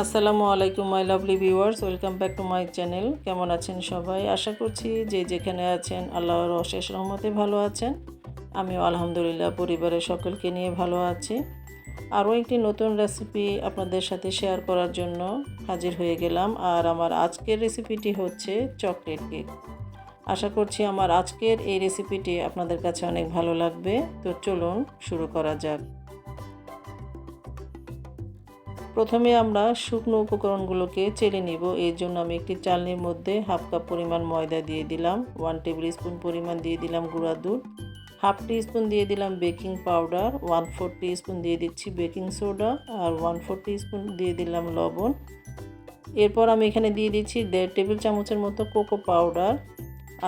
আসসালামু আলাইকুম my lovely viewers welcome back to my channel কেমন আছেন সবাই? আশা করছি যে যেখানে আছেন আল্লাহর অশেষ রহমতে ভালো আছেন। আমিও আলহামদুলিল্লাহ পরিবারের সকলকে নিয়ে ভালো আছি। আরও একটি নতুন রেসিপি আপনাদের সাথে শেয়ার করার জন্য হাজির হয়ে গেলাম। আর আমার আজকের রেসিপিটি হচ্ছে চকলেট কেক আশা করছি আমার আজকের এই রেসিপিটি আপনাদের কাছে অনেক ভালো লাগবে। তো চলুন শুরু করা যাক। প্রথমে আমরা শুকনো উপকরণগুলোকে চেলে নিব। এর জন্য আমি একটি চালনির মধ্যে হাফ কাপ পরিমাণ ময়দা দিয়ে দিলাম ওয়ান টেবিল স্পুন পরিমাণ দিয়ে দিলাম গুঁড়া দুধ হাফ টি স্পুন দিয়ে দিলাম baking powder one four spoon দিয়ে দিচ্ছি বেকিং সোডা আর ওয়ান ফোর স্পুন দিয়ে দিলাম লবণ। এরপর আমি এখানে দিয়ে দিচ্ছি দেড় টেবিল চামচের মতো কোকো পাউডার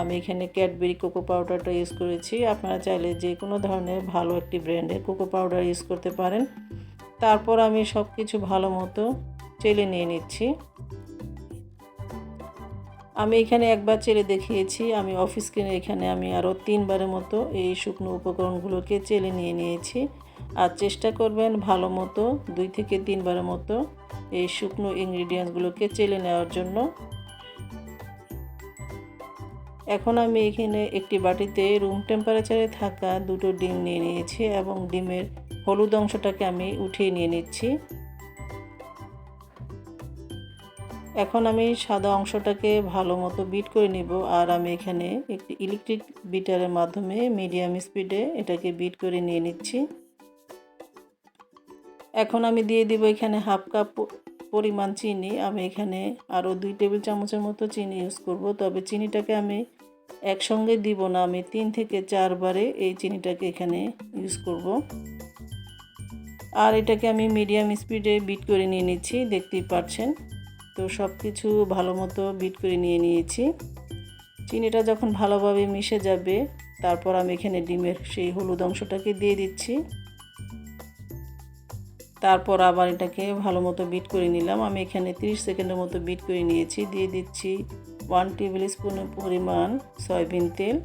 আমি এখানে ক্যাডবেরি কোকো পাউডারটা ইউজ করেছি। আপনারা চাইলে যে কোনো ধরনের ভালো একটি ব্র্যান্ডের কোকো পাউডার ইউজ করতে পারেন। তারপর আমি সব কিছু ভালো মতো চেলে নিয়ে নিচ্ছি। আমি এখানে একবার চেলে দেখিয়েছি, আমি অফিস কিনে এখানে আমি আরও তিনবারের মতো এই শুকনো উপকরণগুলোকে চেলে নিয়ে নিয়েছি। আর চেষ্টা করবেন ভালো মতো দুই থেকে তিনবারের মতো এই শুকনো ইনগ্রিডিয়েন্টসগুলোকে চেলে নেওয়ার জন্য। এখন আমি এখানে একটি বাটিতে রুম টেম্পারেচারে থাকা দুটো ডিম নিয়ে নিয়েছি এবং ডিমের হলুদ অংশটাকে আমি উঠিয়ে নিয়ে নিচ্ছি। এখন আমি সাদা অংশটাকে ভালো মতো বিট করে নিব আর আমি এখানে একটি ইলেকট্রিক বিটারের মাধ্যমে মিডিয়াম স্পিডে এটাকে বিট করে নিয়ে নিচ্ছি। এখন আমি দিয়ে দিব এখানে হাফ কাপ পরিমাণ চিনি। আমি এখানে আরও দুই টেবিল চামচের মতো চিনি ইউজ করব, তবে চিনিটাকে আমি একসঙ্গে দিব না। আমি তিন থেকে চারবারে এই চিনিটাকে এখানে ইউজ করব। আর এটাকে আমি মিডিয়াম স্পিডে বিট করে নিয়ে নিচ্ছি, দেখতেই পাচ্ছেন। তো সব কিছু ভালো মতো বিট করে নিয়ে নিয়েছি। চিনিটা যখন ভালোভাবে মিশে যাবে, তারপর আমি এখানে ডিমের সেই হলুদ অংশটাকে দিয়ে দিচ্ছি। তারপর আবার এটাকে ভালো মতো বিট করে নিলাম। আমি এখানে 30 সেকেন্ডের মতো বিট করে নিয়েছি। দিয়ে দিচ্ছি ওয়ান টেবিল স্পুনের পরিমাণ সয়াবিন তেল।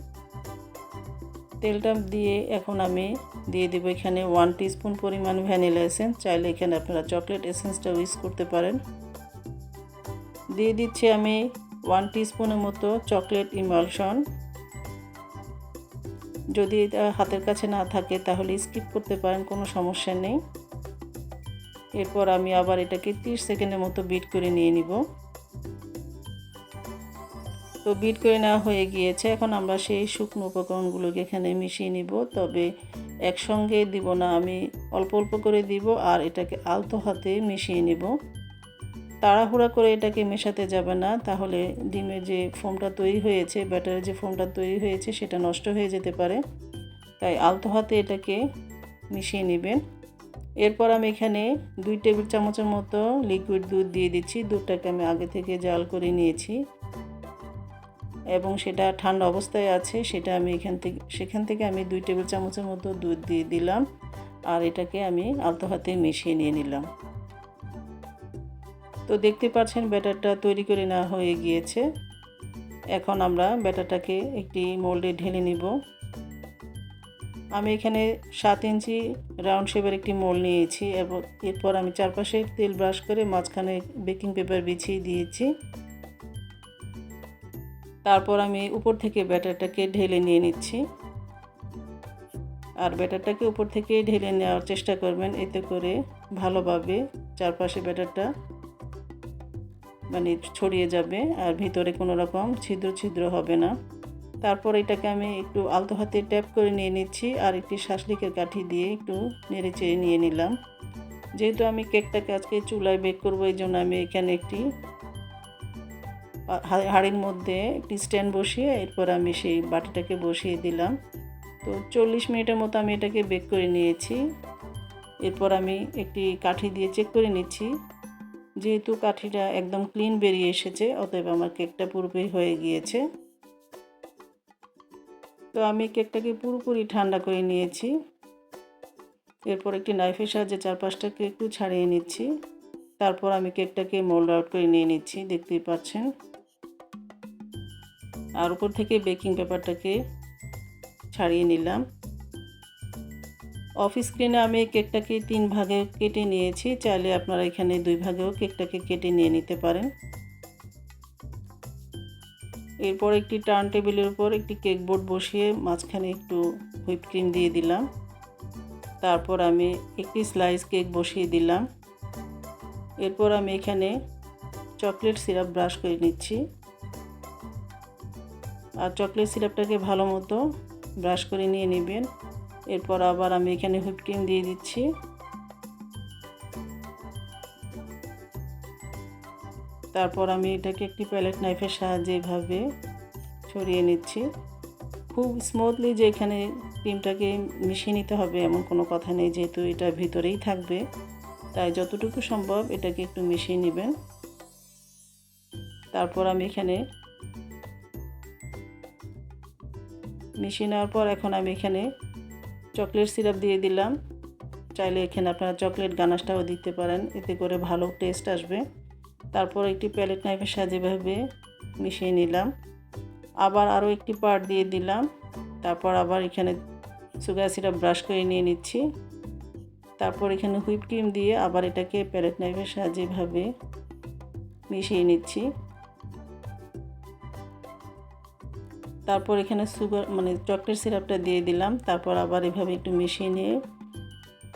তেলটা দিয়ে এখন আমি দিয়ে দেবো এখানে ওয়ান স্পুন পরিমাণ ভ্যানিলা এসেন্স চাইলে এখানে আপনারা চকলেট এসেন্সটা ইউজ করতে পারেন। দিয়ে দিচ্ছি আমি ওয়ান স্পুনের মতো চকলেট ইমালশন যদি এটা হাতের কাছে না থাকে, তাহলে স্কিপ করতে পারেন, কোনো সমস্যা নেই। এরপর আমি আবার এটাকে 30 সেকেন্ডের মতো বিট করে নিয়ে নিব। তো বিট করে নেওয়া হয়ে গিয়েছে। এখন আমরা সেই শুকনো উপকরণগুলোকে এখানে মিশিয়ে নিব। তবে একসঙ্গে দিব না, আমি অল্প অল্প করে দিব আর এটাকে আলতো হাতে মিশিয়ে নিব। তাড়াহুড়া করে এটাকে মেশাতে যাবে না, তাহলে ডিমের যে ফোমটা তৈরি হয়েছে ব্যাটারের যে ফোমটা তৈরি হয়েছে, সেটা নষ্ট হয়ে যেতে পারে। তাই আলতো হাতে এটাকে মিশিয়ে নেবেন। এরপর আমি এখানে দুই টেবিল চামচের মতো লিকুইড দুধ দিয়ে দিচ্ছি। দুধটাকে আমি আগে থেকে জাল করে নিয়েছি। এবং সেটা ঠান্ডা অবস্থায় আছে, সেটা আমি এখান থেকে, সেখান থেকে আমি দুই টেবিল চামচের মতো দুধ দিয়ে দিলাম আর এটাকে আমি আলতো হাতে মিশিয়ে নিয়ে নিলাম। তো দেখতে পাচ্ছেন ব্যাটারটা তৈরি করে নেওয়া হয়ে গিয়েছে। এখন আমরা ব্যাটারটাকে একটি মোল্ডে ঢেলে নিব। আমি এখানে সাত ইঞ্চি রাউন্ড শেপের একটি মোল নিয়েছি এবং এরপর আমি চারপাশে তেল ব্রাশ করে মাঝখানে বেকিং পেপার বিছিয়ে দিয়েছি। তারপর আমি উপর থেকে ব্যাটারটাকে ঢেলে নিয়ে নিচ্ছি। আর ব্যাটারটাকে উপর থেকে ঢেলে নেওয়ার চেষ্টা করবেন এতে করে ভালোভাবে চারপাশে ব্যাটারটা মানে ছড়িয়ে যাবে আর ভিতরে কোনো রকম ছিদ্র ছিদ্র হবে না। তারপর এটাকে আমি একটু আলতো হাতে ট্যাপ করে নিয়ে নিচ্ছি আর একটি শাসলিকের কাঠি দিয়ে একটু নেড়ে চেড়ে নিয়ে নিলাম। যেহেতু আমি কেকটাকে আজকে চুলায় বেক করব, এই জন্য আমি এখানে একটি হাঁড়ির মধ্যে একটি স্ট্যান্ড বসিয়ে এরপর আমি সেই বাটিটাকে বসিয়ে দিলাম। তো চল্লিশ মিনিটের মতো আমি এটাকে বেক করে নিয়েছি। এরপর আমি একটি কাঠি দিয়ে চেক করে নিচ্ছি। যেহেতু কাঠিটা একদম ক্লিন বেরিয়ে এসেছে, অতএব আমার কেকটা পুরোপুরি হয়ে গিয়েছে। তো আমি কেকটাকে পুরোপুরি ঠান্ডা করে নিয়েছি। এরপর একটি নাইফের সাহায্যে চারপাশটাকে একটু ছাড়িয়ে নিচ্ছি। তারপর আমি কেকটাকে মোল্ড আউট করে নিয়ে নিচ্ছি, দেখতেই পাচ্ছেন। আর উপর থেকে বেকিং পেপারটাকে ছাড়িয়ে নিলাম। অফ স্ক্রিনে আমি কেকটাকে তিন ভাগে কেটে নিয়েছি। চাইলে আপনারা এখানে দুই ভাগেও কেকটাকে কেটে নিয়ে নিতে পারেন। এরপর একটি টার্ন টেবিলের উপর একটি কেক বোর্ড বসিয়ে মাঝখানে একটু হুইপ ক্রিম দিয়ে দিলাম। তারপর আমি একটি স্লাইস কেক বসিয়ে দিলাম। এরপর আমি এখানে চকলেট সিরাপ ব্রাশ করে নিচ্ছি। আর চকলেট সিরাপটাকে ভালো মতো ব্রাশ করে নিয়ে নেবেন। এরপর আবার আমি এখানে হুইপ ক্রিম দিয়ে দিচ্ছি। তারপর আমি এটাকে একটি প্যালেট নাইফের সাহায্যে এভাবে ছড়িয়ে নিচ্ছি। খুব স্মুথলি যে এখানে ক্রিমটাকে মিশিয়ে নিতে হবে এমন কোনো কথা নেই, যেহেতু এটা ভিতরেই থাকবে। তাই যতটুকু সম্ভব এটাকে একটু মিশিয়ে নেবেন। তারপর আমি এখানে মিশিয়ে নেওয়ার পর এখন আমি এখানে চকলেট সিরাপ দিয়ে দিলাম। চাইলে এখানে আপনারা চকলেট গানাশটাও দিতে পারেন, এতে করে ভালো টেস্ট আসবে। তারপর একটি প্যালেট নাইফের সাহায্যে মিশিয়ে নিলাম। আবার আরও একটি পার্ট দিয়ে দিলাম। তারপর আবার এখানে সুগার সিরাপ ব্রাশ করে নিয়ে নিচ্ছি। তারপর এখানে হুইপ ক্রিম দিয়ে আবার এটাকে প্যালেট নাইফের সাহায্যে এভাবে মিশিয়ে নিচ্ছি। তারপর এখানে সুগার মানে চকলেট সিরাপটা দিয়ে দিলাম। তারপর আবার এভাবে একটু মিশিয়ে নিয়ে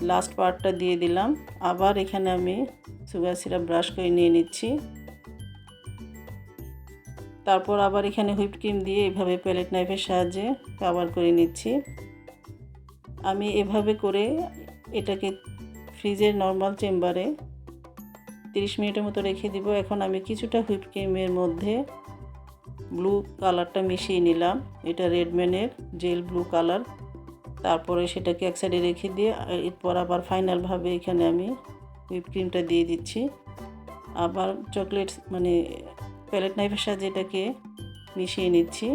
লাস্ট পার্টটা দিয়ে দিলাম। আবার এখানে আমি সুগার সিরাপ ব্রাশ করে নিয়ে নিচ্ছি। তারপর আবার এখানে হুইপ ক্রিম দিয়ে এভাবে প্যালেট নাইফের সাহায্যে কাভার করে নিচ্ছি। আমি এভাবে করে এটাকে ফ্রিজের নর্মাল চেম্বারে তিরিশ মিনিটের মতো রেখে দিব। এখন আমি কিছুটা হুইপ ক্রিমের মধ্যে ব্লু কালারটা মিশিয়ে নিলাম। এটা রেডম্যানের জেল ব্লু কালার। তারপরে সেটাকে এক সাইডে রেখে দিয়ে এরপর আবার ফাইনালভাবে এখানে আমি হুইপ ক্রিমটা দিয়ে দিচ্ছি। আবার চকলেট মানে প্যালেট নাইফের সাহায্যে এটাকে মিশিয়ে নিচ্ছি।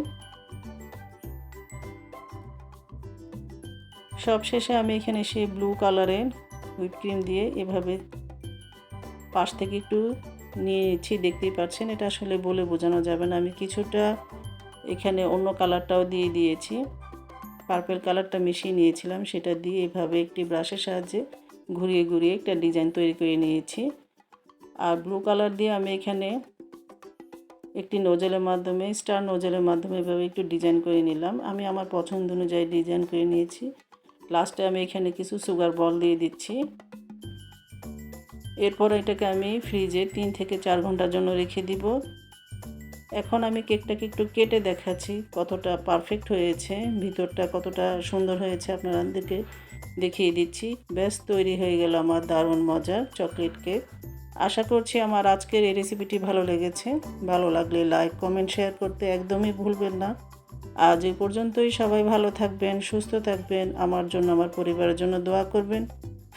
সব শেষে আমি এখানে সেই ব্লু কালারের হুইপ ক্রিম দিয়ে এভাবে পাশ থেকে একটু নিয়ে দেখতেই পাচ্ছেন। এটা আসলে বলে বোঝানো যাবে না। আমি কিছুটা এখানে অন্য কালারটাও দিয়ে দিয়েছি। পার্পেল কালারটা মিশিয়ে নিয়েছিলাম। সেটা দিয়ে এভাবে একটি ব্রাশের সাহায্যে ঘুরিয়ে ঘুরিয়ে একটা ডিজাইন তৈরি করে নিয়েছি। আর ব্লু কালার দিয়ে আমি এখানে একটি নোজেলের মাধ্যমে স্টার নোজেলের মাধ্যমে এভাবে একটু ডিজাইন করে নিলাম। আমি আমার পছন্দ অনুযায়ী ডিজাইন করে নিয়েছি। লাস্টে আমি এখানে কিছু সুগার বল দিয়ে দিচ্ছি। এরপর এটাকে আমি ফ্রিজে তিন থেকে চার ঘণ্টার জন্য রেখে দিব। এখন আমি কেকটাকে একটু কেটে দেখাচ্ছি কতটা পারফেক্ট হয়েছে, ভিতরটা কতটা সুন্দর হয়েছে আপনাদেরকে দেখিয়ে দিচ্ছি। ব্যাস, তৈরি হয়ে গেল আমার দারুণ মজার চকলেট কেক। আশা করছি আমার আজকের এই রেসিপিটি ভালো লেগেছে। ভালো লাগলে লাইক, কমেন্ট, শেয়ার করতে একদমই ভুলবেন না। আজ এই পর্যন্তই সবাই ভালো থাকবেন, সুস্থ থাকবেন, আমার জন্য, আমার পরিবারের জন্য দোয়া করবেন।